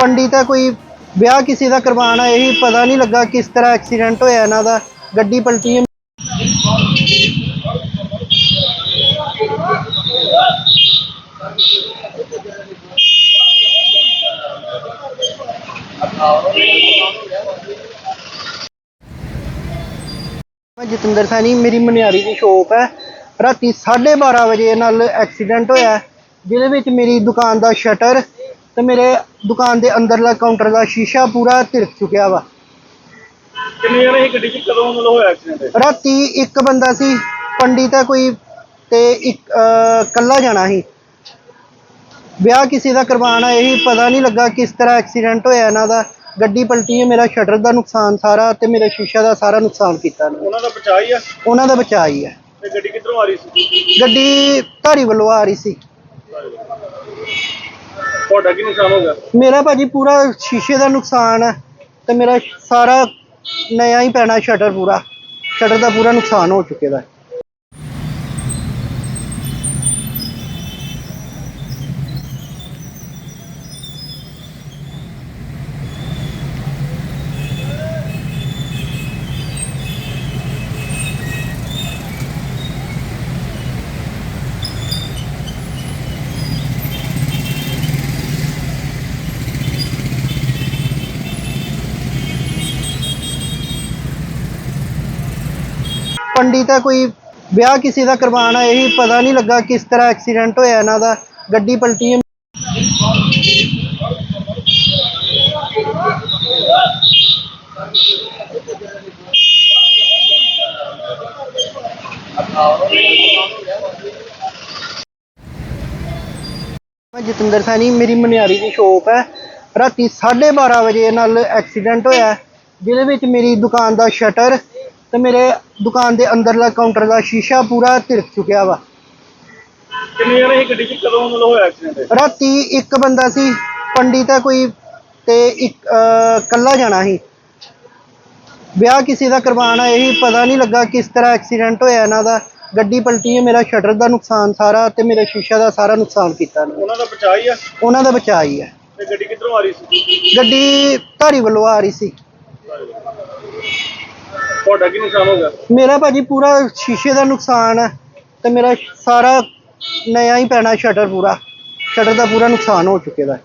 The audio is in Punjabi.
ਪੰਡਿਤ ਹੈ ਕੋਈ ਵਿਆਹ ਕਿਸੇ ਦਾ ਕਰਵਾਉਣਾ ਇਹੀ ਪਤਾ ਨਹੀਂ ਲੱਗਾ ਕਿਸ ਤਰ੍ਹਾਂ ਐਕਸੀਡੈਂਟ ਹੋਇਆ ਇਹਨਾਂ ਦਾ, ਗੱਡੀ ਪਲਟੀ ਹੈ। ਮੈਂ ਜਤਿੰਦਰ ਸੈਣੀ, ਮੇਰੀ ਮਨਿਆਰੀ ਦੀ ਸ਼ੋਪ ਹੈ ਰਾਤੀ 12:30 ਵਜੇ ਨਾਲ ਐਕਸੀਡੈਂਟ ਹੋਇਆ, ਜਿਹਦੇ ਵਿੱਚ ਮੇਰੀ ਦੁਕਾਨ ਦਾ ਸ਼ਟਰ ਤੇ ਮੇਰੇ ਦੁਕਾਨ ਦੇ ਅੰਦਰਲਾ ਕਾਊਂਟਰ ਦਾ ਸ਼ੀਸ਼ਾ ਪੂਰਾ ਤਿਲਕ ਚੁੱਕਿਆ ਵਾ। ਕਿੰਨੇ ਜਣੇ ਸੀ ਗੱਡੀ 'ਚ? ਕਦੋਂ ਮਤਲਬ ਹੋਇਆ ਐਕਸੀਡੈਂਟ ਰਾਤੀ ਇੱਕ ਬੰਦਾ ਸੀ ਪੰਡਿਤ ਹੈ ਕੋਈ ਤੇ ਇੱਕ ਅਹ, ਕੱਲਾ ਜਾਣਾ ਸੀ। ਵਿਆਹ ਕਿਸੇ ਦਾ ਕਰਵਾਉਣਾ ਇਹੀ ਪਤਾ ਨਹੀਂ ਲੱਗਾ ਕਿਸ ਤਰ੍ਹਾਂ ਐਕਸੀਡੈਂਟ ਹੋਇਆ ਇਹਨਾਂ ਦਾ। ਗੱਡੀ ਪਲਟੀ ਹੈ ਮੇਰਾ ਸ਼ਟਰ ਦਾ ਨੁਕਸਾਨ ਸਾਰਾ ਤੇ ਮੇਰੇ ਸ਼ੀਸ਼ਾ ਦਾ ਸਾਰਾ ਨੁਕਸਾਨ ਕੀਤਾ ਇਹਨਾਂ ਨੇ। ਉਹਨਾਂ ਦਾ ਬਚਾਅ ਹੀ ਆ? ਉਹਨਾਂ ਦਾ ਬਚਾਅ ਹੀ ਹੈ ਤੇ ਗੱਡੀ ਕਿੱਧਰੋਂ ਆ ਰਹੀ ਸੀ? ਗੱਡੀ ਧਾਰੀ ਵੱਲੋਂ ਆ ਰਹੀ ਸੀ। ਤੁਹਾਡਾ ਕੀ ਨੁਕਸਾਨ ਹੋ ਗਿਆ? ਮੇਰਾ ਭਾਜੀ ਪੂਰਾ ਸ਼ੀਸ਼ੇ ਦਾ ਨੁਕਸਾਨ ਹੈ ਤੇ ਮੇਰਾ ਸਾਰਾ ਨया ਹੀ ਪੈਣਾ ਸ਼ਟਰ ਪੂਰਾ। ਸ਼ਟਰ ਦਾ ਪੂਰਾ ਨੁਕਸਾਨ ਹੋ ਚੁੱਕੇ ਦਾ। ਪੰਡਿਤ ਹੈ ਕੋਈ ਵਿਆਹ ਕਿਸੇ ਦਾ ਕਰਵਾਉਣਾ ਇਹੀ ਪਤਾ ਨਹੀਂ ਲੱਗਾ ਕਿਸ ਤਰ੍ਹਾਂ ਐਕਸੀਡੈਂਟ ਹੋਇਆ ਇਹਨਾਂ ਦਾ ਗੱਡੀ ਪਲਟੀ ਹੈ ਮੈਂ ਜਤਿੰਦਰ ਸੈਣੀ ਮੇਰੀ ਮਨਿਆਰੀ ਦੀ ਸ਼ੋਪ ਹੈ। ਰਾਤੀ 12:30 ਵਜੇ ਨਾਲ ਐਕਸੀਡੈਂਟ ਹੋਇਆ ਹੈ, ਜਿਹਦੇ ਵਿੱਚ ਮੇਰੀ ਦੁਕਾਨ ਦਾ ਸ਼ਟਰ ਤੇ ਮੇਰੇ ਦੁਕਾਨ ਦੇ ਅੰਦਰਲਾ ਕਾਊਂਟਰ ਦਾ ਸ਼ੀਸ਼ਾ ਪੂਰਾ ਤਿਲਕ ਚੁੱਕਿਆ ਵਾ। ਕਿੰਨੇ ਜਣੇ ਸੀ ਗੱਡੀ 'ਚ? ਕਦੋਂ ਮਤਲਬ ਹੋਇਆ ਐਕਸੀਡੈਂਟ ਰਾਤੀ ਇੱਕ ਬੰਦਾ ਸੀ ਪੰਡਿਤ ਹੈ ਕੋਈ ਤੇ ਇੱਕ ਅਹ, ਕੱਲਾ ਜਾਣਾ ਸੀ। ਵਿਆਹ ਕਿਸੇ ਦਾ ਕਰਵਾਉਣਾ ਇਹੀ ਪਤਾ ਨਹੀਂ ਲੱਗਾ ਕਿਸ ਤਰ੍ਹਾਂ ਐਕਸੀਡੈਂਟ ਹੋਇਆ ਇਹਨਾਂ ਦਾ। ਗੱਡੀ ਪਲਟੀ ਹੈ ਮੇਰਾ ਸ਼ਟਰ ਦਾ ਨੁਕਸਾਨ ਸਾਰਾ ਤੇ ਮੇਰੇ ਸ਼ੀਸ਼ਾ ਦਾ ਸਾਰਾ ਨੁਕਸਾਨ ਕੀਤਾ ਇਹਨਾਂ ਨੇ। ਉਹਨਾਂ ਦਾ ਬਚਾਅ ਹੀ ਆ? ਉਹਨਾਂ ਦਾ ਬਚਾਅ ਹੀ ਹੈ ਤੇ ਗੱਡੀ ਕਿੱਧਰੋਂ ਆ ਰਹੀ ਸੀ? ਗੱਡੀ ਧਾਰੀ ਵੱਲੋਂ ਆ ਰਹੀ ਸੀ। ਤੁਹਾਡਾ ਕੀ ਨੁਕਸਾਨ ਹੋ ਗਿਆ? ਮੇਰਾ ਭਾਜੀ ਪੂਰਾ ਸ਼ੀਸ਼ੇ ਦਾ ਨੁਕਸਾਨ ਹੈ ਤੇ ਮੇਰਾ ਸਾਰਾ ਨया ਹੀ ਪੈਣਾ ਸ਼ਟਰ ਪੂਰਾ। ਸ਼ਟਰ ਦਾ ਪੂਰਾ ਨੁਕਸਾਨ ਹੋ ਚੁੱਕੇ ਦਾ।